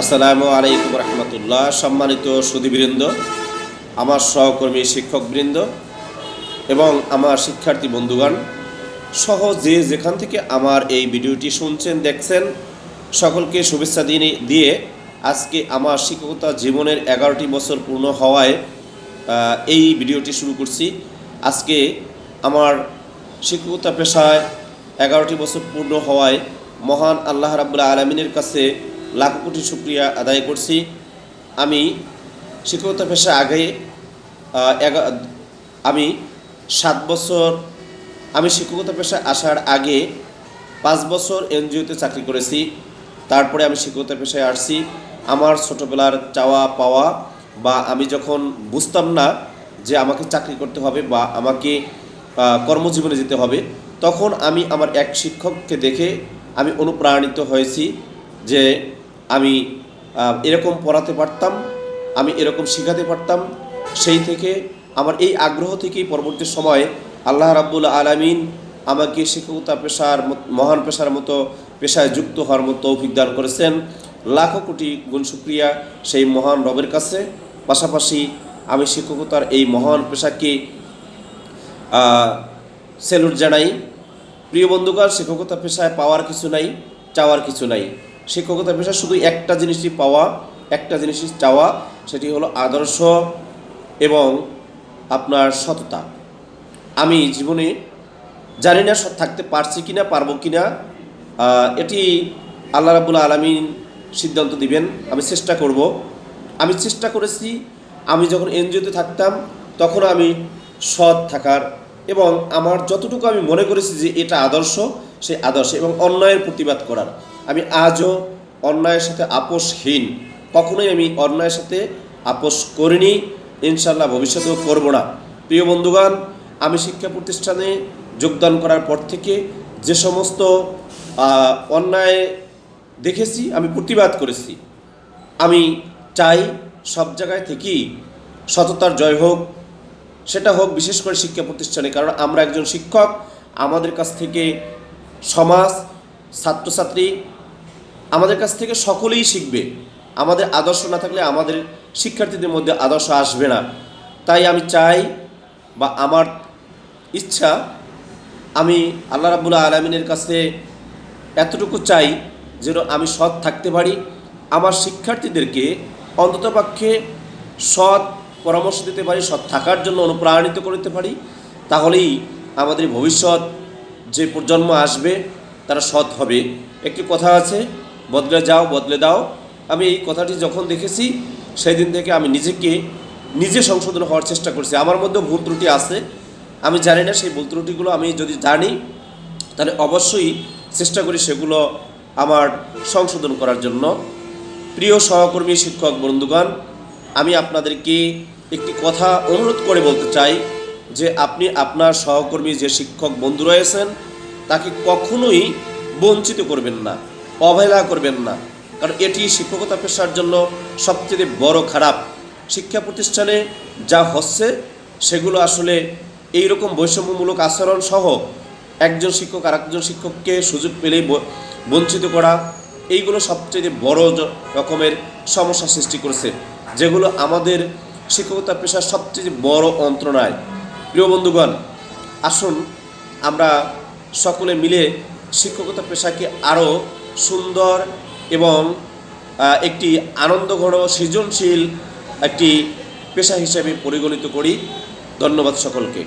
আসসালামু আলাইকুম রহমতুল্লাহ, সম্মানিত সুদীবৃন্দ আমার সহকর্মী শিক্ষকবৃন্দ এবং আমার শিক্ষার্থী বন্ধুগণ, সহ যে যেখান থেকে আমার এই ভিডিওটি শুনছেন, দেখছেন, সকলকে শুভেচ্ছা দিয়ে দিয়ে আজকে আমার শিক্ষকতা জীবনের এগারোটি বছর পূর্ণ হওয়ায় এই ভিডিওটি শুরু করছি। আজকে আমার শিক্ষকতা পেশায় এগারোটি বছর পূর্ণ হওয়ায় মহান আল্লাহ রাবুল্লাহ আলমিনের কাছে লাখ কোটি শুক্রিয়া আদায় করছি। আমি শিক্ষকতা পেশা আগে আমি সাত বছর, আমি শিক্ষকতা পেশায় আসার আগে পাঁচ বছর এনজিওতে চাকরি করেছি। তারপরে আমি শিক্ষকতা পেশায় আসছি। আমার ছোটোবেলার চাওয়া পাওয়া বা আমি যখন বুঝতাম না যে আমাকে চাকরি করতে হবে বা আমাকে কর্মজীবনে যেতে হবে, তখন আমি আমার এক শিক্ষককে দেখে আমি অনুপ্রাণিত হয়েছি যে আমি এরকম পড়াতে পারতাম, আমি এরকম শেখাতে পারতাম। সেই থেকে আমার এই আগ্রহ থেকেই পরবর্তী সময়ে আল্লাহ রাব্বুল আলামিন আমাকে শিক্ষকতা পেশার মহান পেশার মতো পেশায় যুক্ত হওয়ার মতো তৌফিক দান করেছেন। লাখো কোটি গুণ শুক্রিয়া সেই মহান রবের কাছে। পাশাপাশি আমি শিক্ষকতার এই মহান পেশাকে সেলুট জানাই। প্রিয় বন্ধুগণ, শিক্ষকতা পেশায় পাওয়ার কিছু নাই, চাওয়ার কিছু নাই। শিক্ষকতা পেশা শুধু একটা জিনিসই পাওয়া, একটা জিনিসই চাওয়া, সেটি হলো আদর্শ এবং আপনার সততা। আমি জীবনে জানি না থাকতে পারছি কি না পারব কি না এটি আল্লাহ রাবুল আলমিন সিদ্ধান্ত দিবেন, আমি চেষ্টা করব। আমি চেষ্টা করেছি, আমি যখন এনজিওতে থাকতাম, তখন আমি সৎ থাকার এবং আমার যতটুকু আমি মনে করেছি যে এটা আদর্শ সেই আদর্শ এবং অন্যায়ের প্রতিবাদ করার। আমি আজও অন্যায়ের সাথে আপোষহীন। কখনোই আমি অন্যায়ের সাথে আপোষ করিনি। ইনশাল্লাহ ভবিষ্যতেও করব না। প্রিয় বন্ধুগণ, আমি শিক্ষা প্রতিষ্ঠানে যোগদান করার পর থেকে যে সমস্ত অন্যায় দেখেছি, আমি প্রতিবাদ করেছি। আমি চাই সব জায়গায় থেকেই সততার জয় হোক, সেটা হোক বিশেষ করে শিক্ষা প্রতিষ্ঠানে। কারণ আমরা একজন শিক্ষক, আমাদের কাছ থেকে সমাজ, ছাত্রছাত্রী, আমাদের কাছ থেকে সকলেই শিখবে। আমাদের আদর্শ না থাকলে আমাদের শিক্ষার্থীদের মধ্যে আদর্শ আসবে না। তাই আমি চাই বা আমার ইচ্ছা, আমি আল্লাহ রাবুল্লাহ আলমিনের কাছে এতটুকু চাই যেন আমি সৎ থাকতে পারি। আমার শিক্ষার্থীদেরকে অন্ততপক্ষে সৎ পরামর্শ দিতে পারি, সৎ থাকার জন্য অনুপ্রাণিত করতে পারি। তাহলেই আমাদের ভবিষ্যৎ যে প্রজন্ম আসবে, তারা সৎ হবে। একটি কথা আছে, বদলে যাও, বদলে দাও। আমি এই কথাটি যখন দেখেছি সেই দিন থেকে আমি নিজেকে, নিজে সংশোধন হওয়ার চেষ্টা করছি। আমার মধ্যে ভুল ত্রুটি আছে। আমি জানি না সেই ভুল ত্রুটিগুলো আমি যদি জানি, তাহলে অবশ্যই চেষ্টা করি সেগুলো আমার সংশোধন করার জন্য। প্রিয় সহকর্মী, শিক্ষক, বন্ধুগণ, আমি আপনাদেরকে একটি কথা অনুরোধ করে বলতে চাই। যে আপনি আপনার সহকর্মী যে শিক্ষক বন্ধু রয়েছেন, তাকে কখনোই বঞ্চিত করবেন না, অবহেলা করবেন না। কারণ এটি শিক্ষকতা পেশার জন্য সবচেয়ে বড় খারাপ। শিক্ষা প্রতিষ্ঠানে যা হচ্ছে, সেগুলো আসলে এই রকম বৈষম্যমূলক আচরণ সহ একজন শিক্ষক আর একজন শিক্ষককে সুযোগ পেলেই বঞ্চিত করা, এইগুলো সবচেয়ে বড় রকমের সমস্যা সৃষ্টি করেছে, যেগুলো আমাদের শিক্ষকতা পেশার সবচেয়ে বড় অন্ত্রণায় প্রিয় বন্ধুগণ, আসুন আমরা সকলে মিলে শিক্ষকতা পেশাকে আরও সুন্দর এবং একটি আনন্দঘন, সৃজনশীল একটি পেশা হিসেবে পরিগণিত করি। ধন্যবাদ সকলকে।